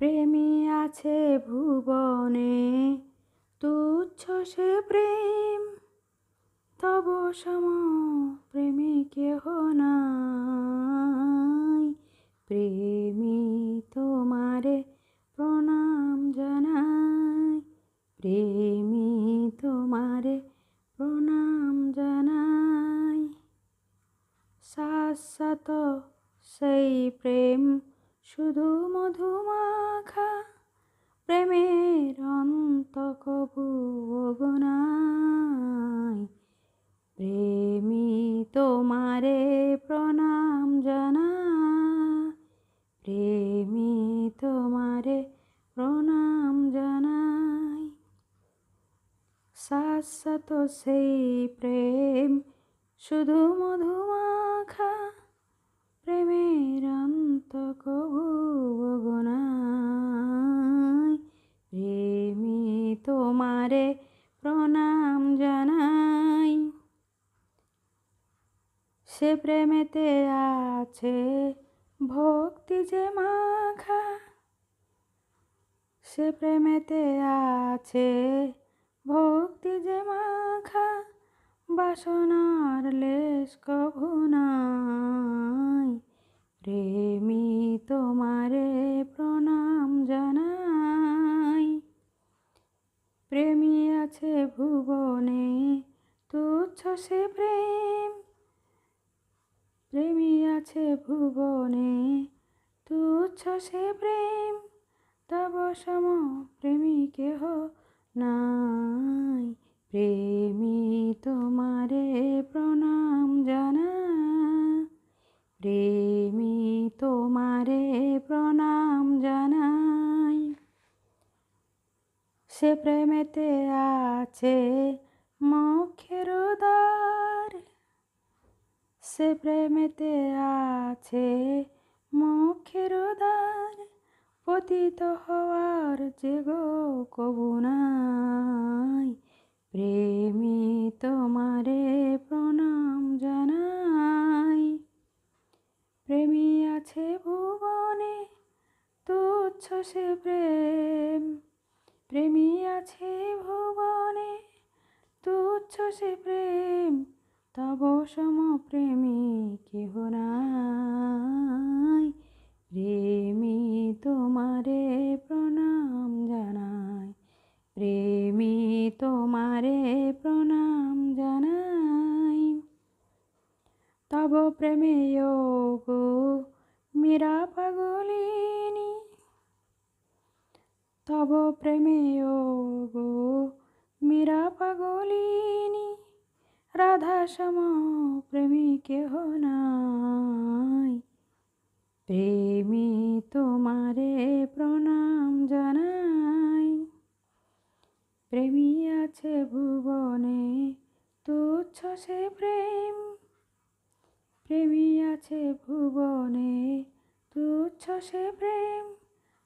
প্রেমী আছে ভুবনে, তুচ্ছ সে প্রেম। তব সম প্রেমী কেহ নাই। প্রেমী তোমারে প্রণাম জানাই। প্রেমী তোমারে প্রণাম জানাই। শাশ্বত সেই প্রেম শুধু মধুমাখা, প্রেমের অন্ত কবু নাই প্রেমী তোমারে প্রণাম জানা প্রেমী তোমারে প্রণাম জানাই। শাশ্বত সেই প্রেম, শুধু মধুমাখা অন্ত কবু নাই প্রেমী তোমারে প্রণাম জানাই। সে প্রেমেতে আছে ভক্তি যে মাখা, সে প্রেমেতে আছে ভক্তি যে মাখা, বাসনার লেশ কভু নাই প্রেমী তোমারে প্রণাম জানাই। প্রেমী আছে ভুবনে, তুচ্ছ সে প্রেম। প্রেমী আছে ভুবনে, তুচ্ছ সে প্রেম। তব সম প্রেমী কেহ নাই। প্রেমী সে প্রেমেতে আছে মুখের দ্বার সে প্রেমেতে আছে মুখের দ্বার পতিত হওয়ার যে গো কবু নাই। প্রেমী তোমারে প্রণাম জানাই। প্রেমী আছে ভুবনে, তুচ্ছ সে প্রেম। প্রেমী আছে ভুবনে, তুচ্ছ সে প্রেম, তব সম প্রেমী কেহ নাই। প্রেমী তোমারে প্রণাম জানাই, প্রেমী তোমারে প্রণাম জানাই। তব প্রেমে গো, মীরা পাগলিনী তব প্রেমে গো মীরা পাগলিনী রাধা সম প্রেমী কেহ নাই। প্রেমী তোমারে প্রণাম জানাই। প্রেমী আছে ভুবনে, তুচ্ছ সে প্রেম। প্রেমী আছে ভুবনে, তুচ্ছ সে প্রেম।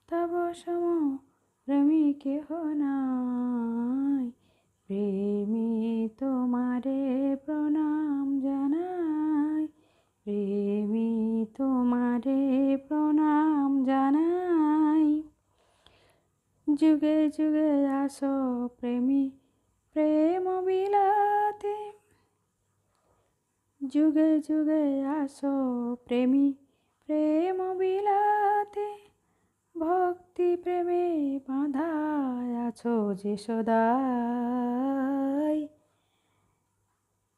তব সম প্রেমী কেহ নাই। প্রেমী তোমারে প্রণাম জানাই। প্রেমী তোমারে প্রণাম জানাই। যুগে যুগে আসো প্রেমী, প্রেম বিলাতে। যুগে যুগে আসো প্রেমী, প্রেম বিলাতে। ভক্তি প্রেমে বাঁধা আছো যে সদাই।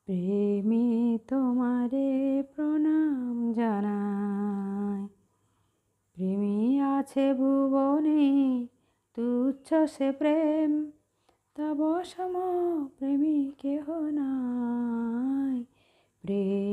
প্রেমী তোমারে প্রণাম জানাই। প্রেমী আছে ভুবনে, তুচ্ছ সে প্রেম, তব সম প্রেমী কেহ নাই। প্রেমী